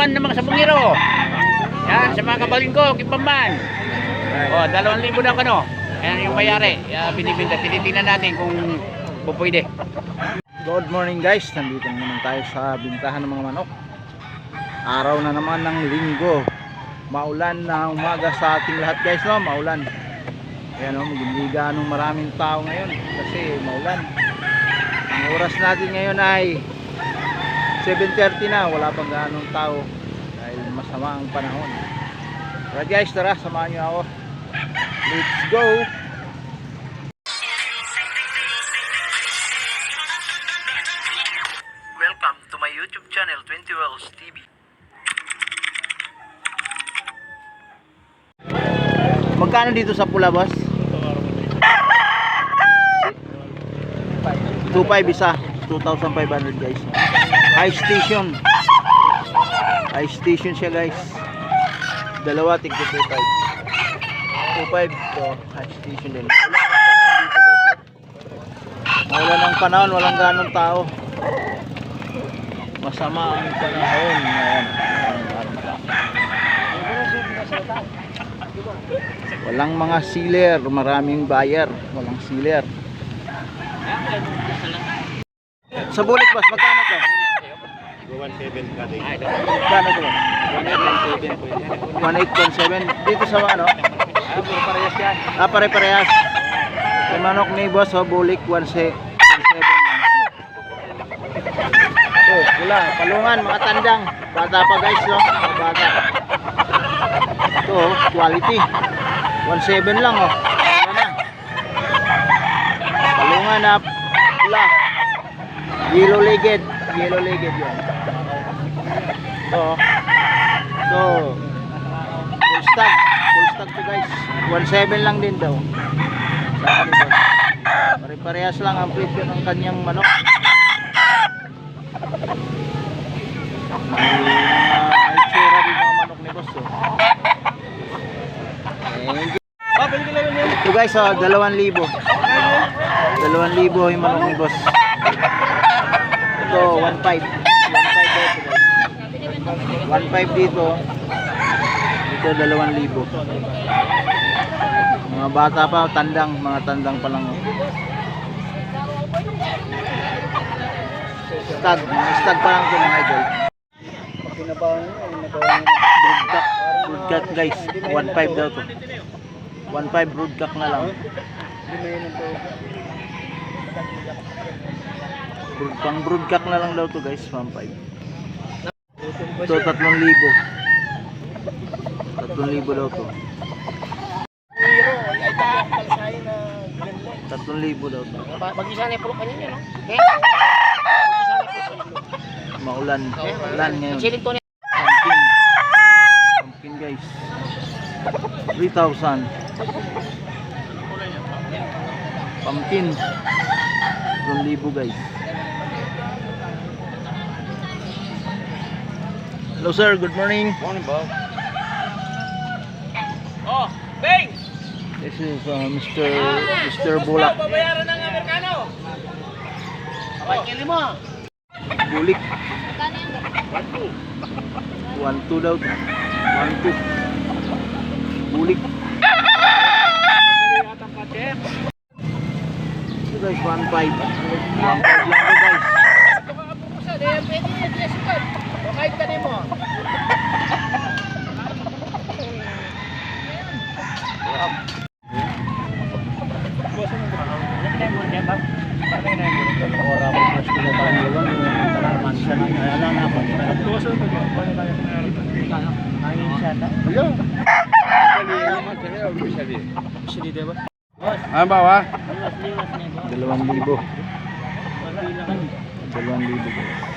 Kipamban ng mga sabungiro. Yan, sa mga kabalin ko, Kipamban. O, dalawang libo na kano. Ayan yung mayari. Uh, binibinta. Tinitingnan natin kung kung pwede. Good morning guys, nandito na naman tayo sa bintahan ng mga manok Araw na naman ng linggo Maulan na umaga sa ating lahat guys no, maulan Ayan o, hindi ganong maraming tao ngayon Kasi maulan Ang oras natin ngayon ay 7.30 na, wala pang ganong tao Dahil masama ang panahon Alright guys, tara, samahan nyo ako Let's go! Welcome to my YouTube channel 20 Wells TV. Magkano dito sa pula boss? 2.5 isa 2,500 guys High station. High station siya guys. Dalawa tig 2.5 2.5 to high station din. Wala ng panahon walang ganong tao. Masama ang panahon. Ngayon Walang mga sealer, maraming buyer, walang sealer. Sa bulik boss, magkano to? 1.7 ka din. Magkano to? 18.7. Dito sa ano? parehas yan. Ah, pare-parehas. Yung manok ni boss, oh, bulik 1.7 lang. Oh, wala, palungan, mga tandang. Bata pa guys, no? Mga bata. Ito, oh, quality. 1.7 lang, oh. Wala na. Palungan na pula. Yellow legged. Yellow legged yan oh. so full stock full stock to guys 1.7 lang din daw pare-parehas lang ang presyo ng kanyang manok may mga itsura rin mga manok. Oh. So guys, oh, dalawang libo. Dalawang libo yung manok ni boss. Ito, one five. 1.5 dito. Dito 2,000. Mga bata pa, tandang, mga tandang pa lang. Oh. Stag, mga stag pa lang 'to mga idol. Pinabahan niya, pinabahan. Broodcock guys, 1.5 daw to. 1.5 broodcock na lang. Pang broodcock na lang daw to guys, 1.5. Ito, 3,000. 3,000 daw to. 3,000 daw to. Mag-isa na yung pulok kanina, no? Maulan. Ulan ngayon. To. Pumpkin. Pumpkin guys. 3,000. Pumpkin. 2,000 guys. Hello sir, good morning. Morning, Bob. Oh, Bing! This is uh, Mr. Mr. Bulak. Babayaran ng Amerikano. Abay, kili mo. Bulik. 1-2 daw. 1-2. Bulik. Ito guys, 1-5. 1-5 lang to guys. Kahit ka mo. Ano ba wa? Dalawang libo. Dalawang libo guys.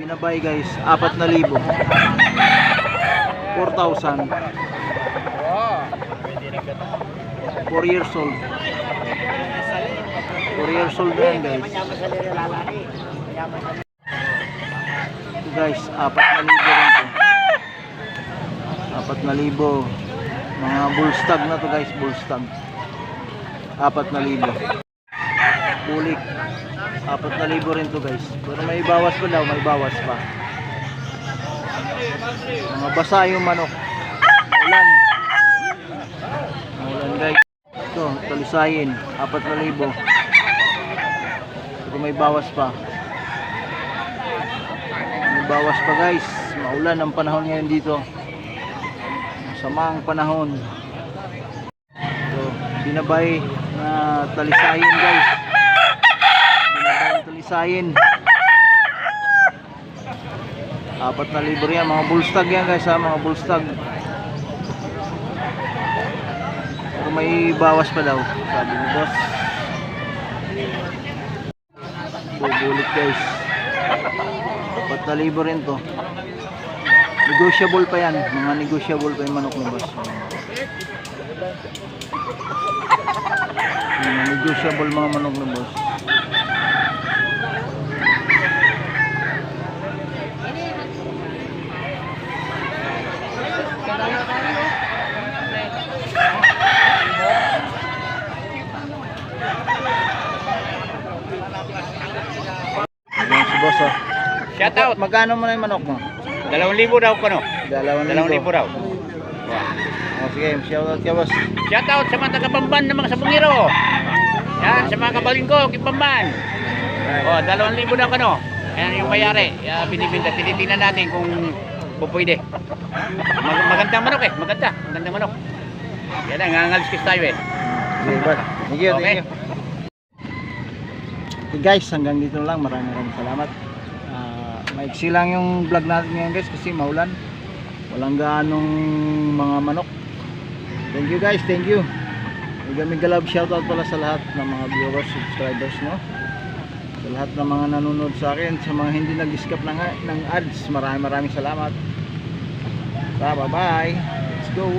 Binabay guys, apat na libo. 4,000. 4 years old. 4 years old na yan guys. Guys, apat na libo rin to. Apat na libo. Mga bull stag na to guys, bull stag. Apat na libo. bubulik. Apat na libo rin to guys. Pero may bawas pa daw, may bawas pa. Mga basa yung manok. Maulan. Maulan guys. Ito, talisayin. Apat na libo. Pero may bawas pa. May bawas pa guys. Maulan ang panahon ngayon dito. Sama ang panahon. So, binabay na talisayin guys. Talisayin. Apat na libo yan. Mga bullstag yan guys ha. Mga bullstag. Pero may bawas pa daw. Sabi ni boss. Bubulit guys. Apat na libo rin to. Negotiable pa yan. Mga negotiable pa yung manok ni boss. Negotiable mga manok ni boss. Si boss oh. Shout out. Magkano mo na yung manok mo? Dalawang libo daw kano. Dalawang Dalawang libo daw. Oh, sige, shoutout ka boss. Shout out sa mga taga-Bamban ng mga sabungero. Yan, sa mga kabalin ko, Kipamban. Oh, dalawang libo daw kano. Ayan yung mayari. Uh, binibinta. Tinitingnan natin kung kung pwede. Mag magandang manok eh. Maganda. Magandang manok. Yan na, ngangaliskis tayo eh. Thank you, Okay. thank you. Okay guys, hanggang dito lang. Maraming maraming salamat. Ah, maiksi lang yung vlog natin ngayon guys kasi maulan. Walang gaanong mga manok. Thank you guys, thank you. Mega love shoutout pala sa lahat ng mga viewers, subscribers no. Sa lahat ng mga nanonood sa akin, sa mga hindi nag-skip ng, ng ads, maraming maraming salamat. Bye bye. Let's go.